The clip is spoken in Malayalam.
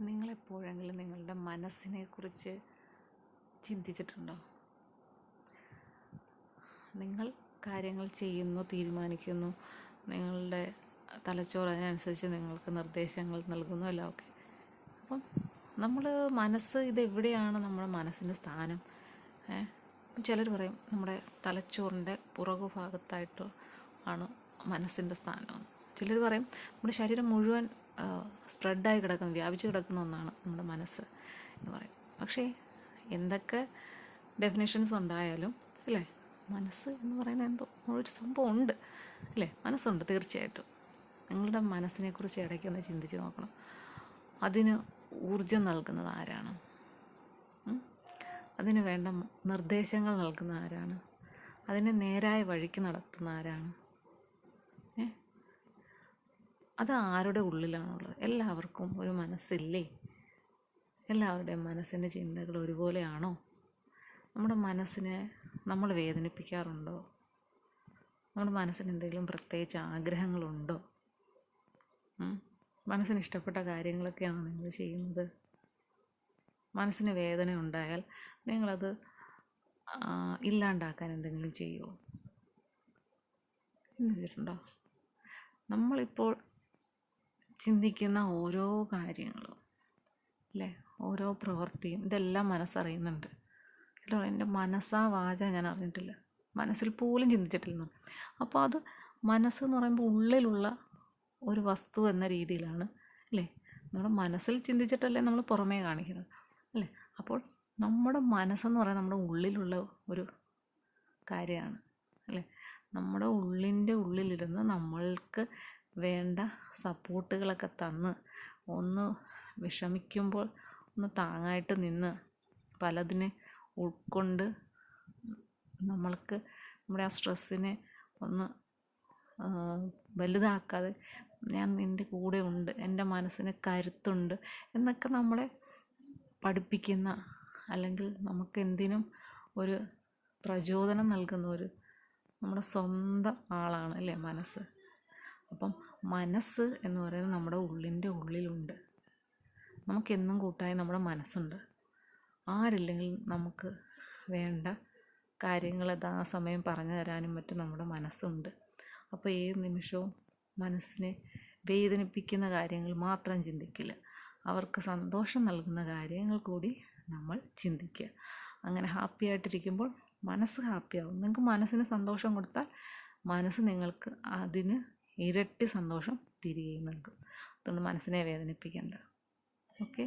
നിങ്ങളെപ്പോഴെങ്കിലും നിങ്ങളുടെ മനസ്സിനെക്കുറിച്ച് ചിന്തിച്ചിട്ടുണ്ടോ? നിങ്ങൾ കാര്യങ്ങൾ ചെയ്യുന്നു തീരുമാനിക്കുന്നു നിങ്ങളുടെ തലച്ചോറ് അതിനനുസരിച്ച് നിങ്ങൾക്ക് നിർദ്ദേശങ്ങൾ നൽകുന്നു എല്ലാം ഓക്കെ അപ്പം നമ്മൾ മനസ്സ് ഇതെവിടെയാണ് നമ്മുടെ മനസ്സിന്റെ സ്ഥാനം? ചിലർ പറയും നമ്മുടെ തലച്ചോറിന്റെ പുറകു ഭാഗത്തായിട്ട് ആണ് മനസ്സിന്റെ സ്ഥാനം ചിലർ പറയും നമ്മുടെ ശരീരം മുഴുവൻ സ്പ്രെഡായി കിടക്കുന്ന വ്യാപിച്ച് കിടക്കുന്ന ഒന്നാണ് നമ്മുടെ മനസ്സ് എന്ന് പറയും. പക്ഷേ എന്തൊക്കെ ഡെഫിനേഷൻസ് ഉണ്ടായാലും അല്ലേ? മനസ്സ് എന്ന് പറയുന്ന എന്തോ ഒരു സംഭവം ഉണ്ട് അല്ലേ? മനസ്സുണ്ട് തീർച്ചയായിട്ടും. നിങ്ങളുടെ മനസ്സിനെക്കുറിച്ച് ഇടയ്ക്കൊന്ന് ചിന്തിച്ച് നോക്കണം. അതിന് ഊർജം നൽകുന്നത് ആരാണ്? അതിന് വേണ്ട നിർദ്ദേശങ്ങൾ നൽകുന്ന ആരാണ്? അതിനെ നേരായ വഴിക്ക് നടത്തുന്ന ആരാണ്? അത് ആരുടെ ഉള്ളിലാണുള്ളത്? എല്ലാവർക്കും ഒരു മനസ്സില്ലേ? എല്ലാവരുടെയും മനസ്സിന്റെ ചിന്തകൾ ഒരുപോലെയാണോ? നമ്മുടെ മനസ്സിനെ നമ്മൾ വേദനിപ്പിക്കാറുണ്ടോ? നമ്മുടെ മനസ്സിന് എന്തെങ്കിലും പ്രത്യേകിച്ച് ആഗ്രഹങ്ങളുണ്ടോ? മനസ്സിന് ഇഷ്ടപ്പെട്ട കാര്യങ്ങളൊക്കെയാണോ നിങ്ങൾ ചെയ്യുന്നത്? മനസ്സിന് വേദന ഉണ്ടായാൽ നിങ്ങളത് ഇല്ലാണ്ടാക്കാൻ എന്തെങ്കിലും ചെയ്യുമോ ചിന്തിച്ചിട്ടുണ്ടോ നമ്മളിപ്പോൾ ചിന്തിക്കുന്ന ഓരോ കാര്യങ്ങളും അല്ലേ? ഓരോ പ്രവൃത്തിയും ഇതെല്ലാം മനസ്സറിയുന്നുണ്ട്. ചിലർ പറയും, എന്റെ മനസ്സാ വാച ഞാൻ അറിഞ്ഞിട്ടില്ല. മനസ്സിൽ പോലും ചിന്തിച്ചിട്ടില്ല. അപ്പോൾ അത് മനസ്സ് എന്ന് പറയുമ്പോൾ ഉള്ളിലുള്ള ഒരു വസ്തു എന്ന രീതിയിലാണ് അല്ലേ? നമ്മുടെ മനസ്സിൽ ചിന്തിച്ചിട്ടല്ലേ നമ്മൾ പുറമേ കാണിക്കുന്നത് അല്ലേ? അപ്പോൾ നമ്മുടെ മനസ്സെന്ന് പറയുന്നത് നമ്മുടെ ഉള്ളിലുള്ള ഒരു കാര്യമാണ് അല്ലേ? നമ്മുടെ ഉള്ളിന്റെ ഉള്ളിലിരുന്ന് നമ്മൾക്ക് വേണ്ട സപ്പോർട്ടുകളൊക്കെ തന്ന് ഒന്ന് വിഷമിക്കുമ്പോൾ ഒന്ന് താങ്ങായിട്ട് നിന്ന് പലതിനെ ഉൾക്കൊണ്ട് നമ്മൾക്ക് നമ്മുടെ ആ സ്ട്രെസ്സിനെ ഒന്ന് വലുതാക്കാതെ ഞാൻ നിന്റെ കൂടെ ഉണ്ട് എന്റെ മനസ്സിന് കരുത്തുണ്ട് എന്നൊക്കെ നമ്മളെ പഠിപ്പിക്കുന്ന അല്ലെങ്കിൽ നമുക്ക് എന്തിനും ഒരു പ്രചോദനം നൽകുന്ന ഒരു നമ്മുടെ സ്വന്തം ആളാണ് അല്ലേ മനസ്സ്? അപ്പം മനസ്സ് എന്ന് പറയുന്നത് നമ്മുടെ ഉള്ളിന്റെ ഉള്ളിലുണ്ട്. നമുക്കെന്നും കൂട്ടായി നമ്മുടെ മനസ്സുണ്ട്. ആരില്ലെങ്കിൽ നമുക്ക് വേണ്ട കാര്യങ്ങൾ ആ സമയം പറഞ്ഞു തരാനും മറ്റും നമ്മുടെ മനസ്സുണ്ട്. അപ്പോൾ ഏത് നിമിഷവും മനസ്സിനെ വേദനിപ്പിക്കുന്ന കാര്യങ്ങൾ മാത്രം ചിന്തിക്കില്ല അവർക്ക് സന്തോഷം നൽകുന്ന കാര്യങ്ങൾ കൂടി നമ്മൾ ചിന്തിക്കുക. അങ്ങനെ ഹാപ്പി ആയിട്ടിരിക്കുമ്പോൾ മനസ്സ് ഹാപ്പിയാവും നിങ്ങൾക്ക് മനസ്സിന് സന്തോഷം കൊടുത്താൽ മനസ്സ് നിങ്ങൾക്ക് അതിന് ഇരട്ടി സന്തോഷം തിരികെയും നൽകും അതുകൊണ്ട് മനസ്സിനെ വേദനിപ്പിക്കേണ്ട. ഓക്കെ